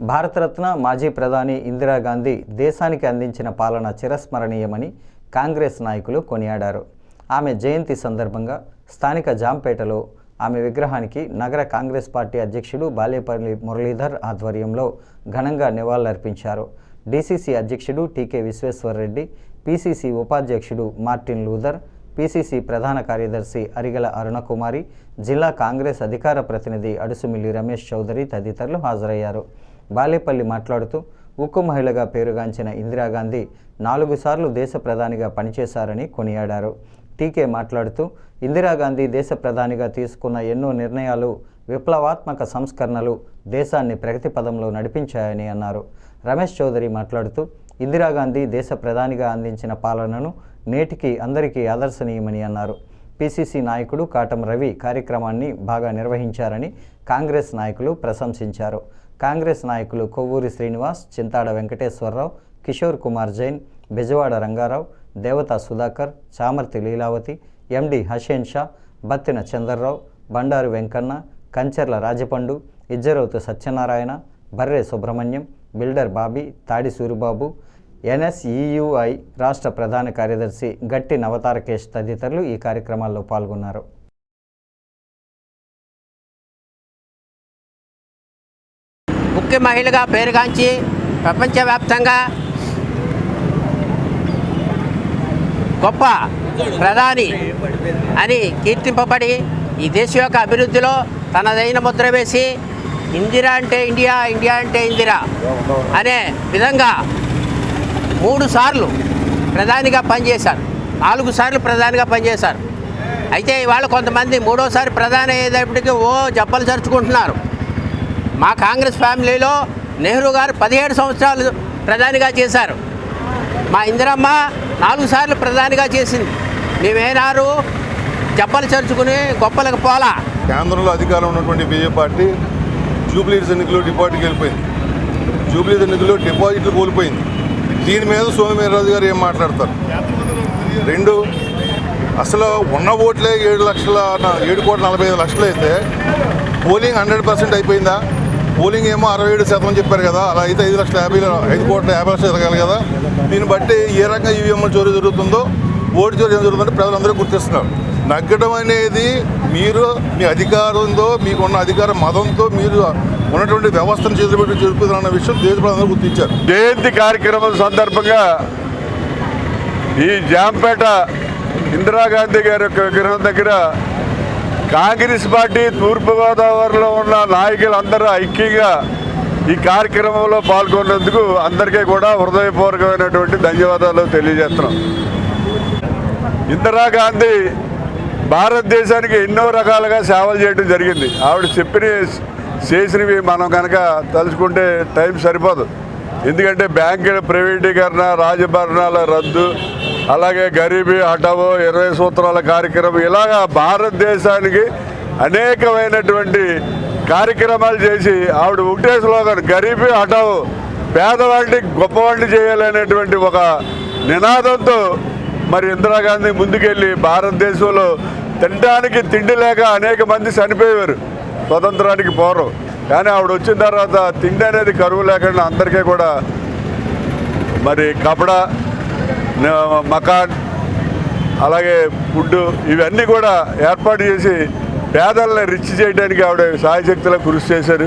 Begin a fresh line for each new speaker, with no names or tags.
భారతరత్న మాజీ ప్రధాని ఇందిరాగాంధీ దేశానికి అందించిన పాలన చిరస్మరణీయమని కాంగ్రెస్ నాయకులు కొనియాడారు. ఆమె జయంతి సందర్భంగా స్థానిక జాంపేటలో ఆమె విగ్రహానికి నగర కాంగ్రెస్ పార్టీ అధ్యక్షుడు బాలేపల్లి మురళీధర్ ఆధ్వర్యంలో ఘనంగా నివాళులర్పించారు. డీసీసీ అధ్యక్షుడు టీకే విశ్వేశ్వర్రెడ్డి పీసీసీ ఉపాధ్యక్షుడు మార్టిన్ లూథర్ పీసీసీ ప్రధాన కార్యదర్శి అరిగల అరుణకుమారి జిల్లా కాంగ్రెస్ అధికార ప్రతినిధి అడుసుమిల్లి రమేష్ చౌదరి తదితరులు హాజరయ్యారు. బాలేపల్లి మాట్లాడుతూ ఉక్కు మహిళగా పేరుగాంచిన ఇందిరాగాంధీ నాలుగు సార్లు దేశ ప్రధానిగా పనిచేశారని కొనియాడారు. టీకే మాట్లాడుతూ ఇందిరాగాంధీ దేశ ప్రధానిగా తీసుకున్న ఎన్నో నిర్ణయాలు విప్లవాత్మక సంస్కరణలు దేశాన్ని ప్రగతి పదంలో నడిపించాయని అన్నారు. రమేష్ చౌదరి మాట్లాడుతూ ఇందిరాగాంధీ దేశ ప్రధానిగా అందించిన పాలనను నేటికి అందరికీ ఆదర్శనీయమని అన్నారు. పిసిసి నాయకుడు కాటం రవి కార్యక్రమాన్ని బాగా నిర్వహించారని కాంగ్రెస్ నాయకులు ప్రశంసించారు. కాంగ్రెస్ నాయకులు కొవ్వూరి శ్రీనివాస్ చింతాడ వెంకటేశ్వరరావు కిషోర్ కుమార్ జైన్ బెజవాడ రంగారావు దేవతా సుధాకర్ చామర్తి లీలావతి ఎండి హషేన్ షా బత్తిన చందర్రావు బండారు వెంకన్న కంచర్ల రాజపండు ఇజ్జరౌతు సత్యనారాయణ బర్రె సుబ్రహ్మణ్యం బిల్డర్ బాబీ తాడి సూరిబాబు ఎన్ఎస్ఈయుఐ రాష్ట్ర ప్రధాన కార్యదర్శి గట్టి నవతారకేష్ తదితరులు ఈ కార్యక్రమాల్లో పాల్గొన్నారు.
ముఖ్య మహిళగా పేరుగాంచి ప్రపంచవ్యాప్తంగా గొప్ప ప్రధాని అని కీర్తింపబడి ఈ దేశం యొక్క అభివృద్ధిలో తనదైన ముద్ర వేసి ఇందిరా అంటే ఇండియా ఇండియా అంటే ఇందిరా అనే విధంగా మూడు సార్లు ప్రధానిగా పనిచేశారు. నాలుగు సార్లు ప్రధానిగా పనిచేశారు. అయితే ఇవాళ కొంతమంది మూడోసారి ప్రధాని అయ్యేటప్పటికీ ఓ జబ్బలు చరుచుకుంటున్నారు. మా కాంగ్రెస్ ఫ్యామిలీలో నెహ్రూ గారు పదిహేడు సంవత్సరాలు ప్రధానిగా చేశారు. మా ఇందిరమ్మ నాలుగు సార్లు ప్రధానిగా చేసింది. మేమేనారు చెప్పలు చరుచుకుని గొప్పలకు పోలా.
కేంద్రంలో అధికారం ఉన్నటువంటి బీజేపీ పార్టీ జూబ్లీస్ ఎన్నికల్లో డిపాజిట్కి వెళ్ళిపోయింది. జూబ్లీస్ ఎన్నికల్లో డిపాజిట్లు కోల్పోయింది. దీని మీద సోమవీరరాజు గారు ఏం మాట్లాడతారు? రెండు అసలు ఉన్న ఓట్లే ఏడు లక్షల ఏడు కోట్ల నలభై ఐదు లక్షలు అయితే పోలింగ్ హండ్రెడ్ పర్సెంట్ అయిపోయిందా? పోలింగ్ ఏమో అరవై ఏడు శాతం చెప్పారు కదా అలా అయితే ఐదు లక్షల యాభై ఐదు కోట్ల యాభై లక్షలు ఎదగాలి కదా. దీన్ని బట్టి ఏ రకంగా ఈవీఎంలు చోరీ జరుగుతుందో ఓటు చోరీ ఏం జరుగుతుందో ప్రజలందరూ గుర్తిస్తున్నారు. నగ్గడం అనేది మీరు మీ అధికారంతో మీకున్న అధికార మతంతో మీరు ఉన్నటువంటి వ్యవస్థను చేతులు జరుపుతున్న విషయం దేశ ప్రజలందరూ గుర్తించారు.
జయంతి కార్యక్రమం సందర్భంగా ఈ జాంపేట ఇందిరాగాంధీ గారి యొక్క విగ్రహం దగ్గర కాంగ్రెస్ పార్టీ తూర్పుగోదావరిలో ఉన్న నాయకులందరూ ఐక్యంగా ఈ కార్యక్రమంలో పాల్గొన్నందుకు అందరికీ కూడా హృదయపూర్వకమైనటువంటి ధన్యవాదాలు తెలియజేస్తున్నాం. ఇందిరాగాంధీ భారతదేశానికి ఎన్నో రకాలుగా సేవలు చేయడం జరిగింది. ఆవిడ చెప్పిన చేసినవి మనం కనుక తలుచుకుంటే టైం సరిపోదు. ఎందుకంటే బ్యాంకుల ప్రైవేటీకరణ రాజభరణాల రద్దు అలాగే గరీబీ హఠావో ఇరవై సూత్రాల కార్యక్రమం ఇలాగా భారతదేశానికి అనేకమైనటువంటి కార్యక్రమాలు చేసి ఆవిడ ఒకటే స్లోగన్ గరీబీ హఠావో పేదవాడిని గొప్పవాడిని చేయాలనేటువంటి ఒక నినాదంతో మరి ఇందిరాగాంధీ ముందుకెళ్ళి భారతదేశంలో తినడానికి తిండి లేక అనేక మంది చనిపోయేవారు స్వతంత్రానికి పోరు కానీ ఆవిడ వచ్చిన తర్వాత తిండి అనేది కరువు లేకుండా అందరికీ కూడా మరి కపడ మకాన్ అలాగే ఫుడ్ ఇవన్నీ కూడా ఏర్పాటు చేసి పేదలను రిచ్ చేయడానికి ఆవిడ సాయశక్తిలో కృషి చేశారు.